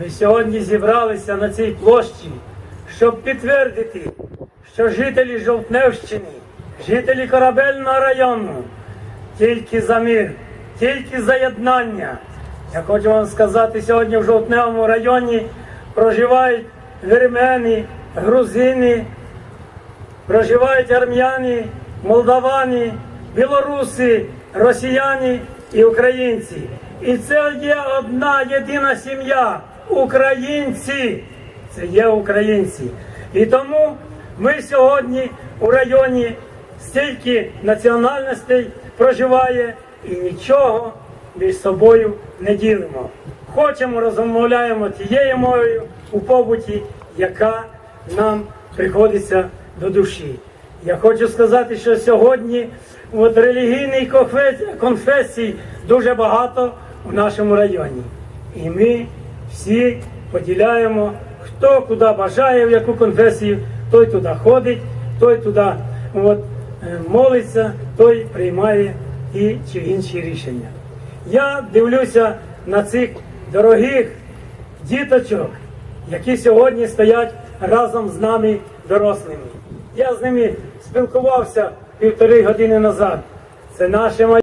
Ми сьогодні зібралися на цій площі, щоб підтвердити, що жителі Жовтневщини, жителі Корабельного району тільки за мир, тільки за єднання. Я хочу вам сказати, сьогодні в Жовтневому районі проживають вірмени, грузини, проживають армяни, молдавани, білоруси, росіяни і українці. І це є одна єдина сім'я українці. Це є українці. І тому ми сьогодні у районі стільки національностей проживає і нічого між собою не ділимо. Хочемо, розмовляємо тією мовою у побуті, яка нам приходиться до душі. Я хочу сказати, що сьогодні от релігійних конфесій дуже багато у нашому районі. І ми всі поділяємо, хто куди бажає, в яку конфесію, той туди ходить, той туди от, е, молиться, той приймає ті чи інші рішення. Я дивлюся на цих дорогих діточок, які сьогодні стоять разом з нами дорослими. Я з ними спілкувався півтори години назад. Це наше.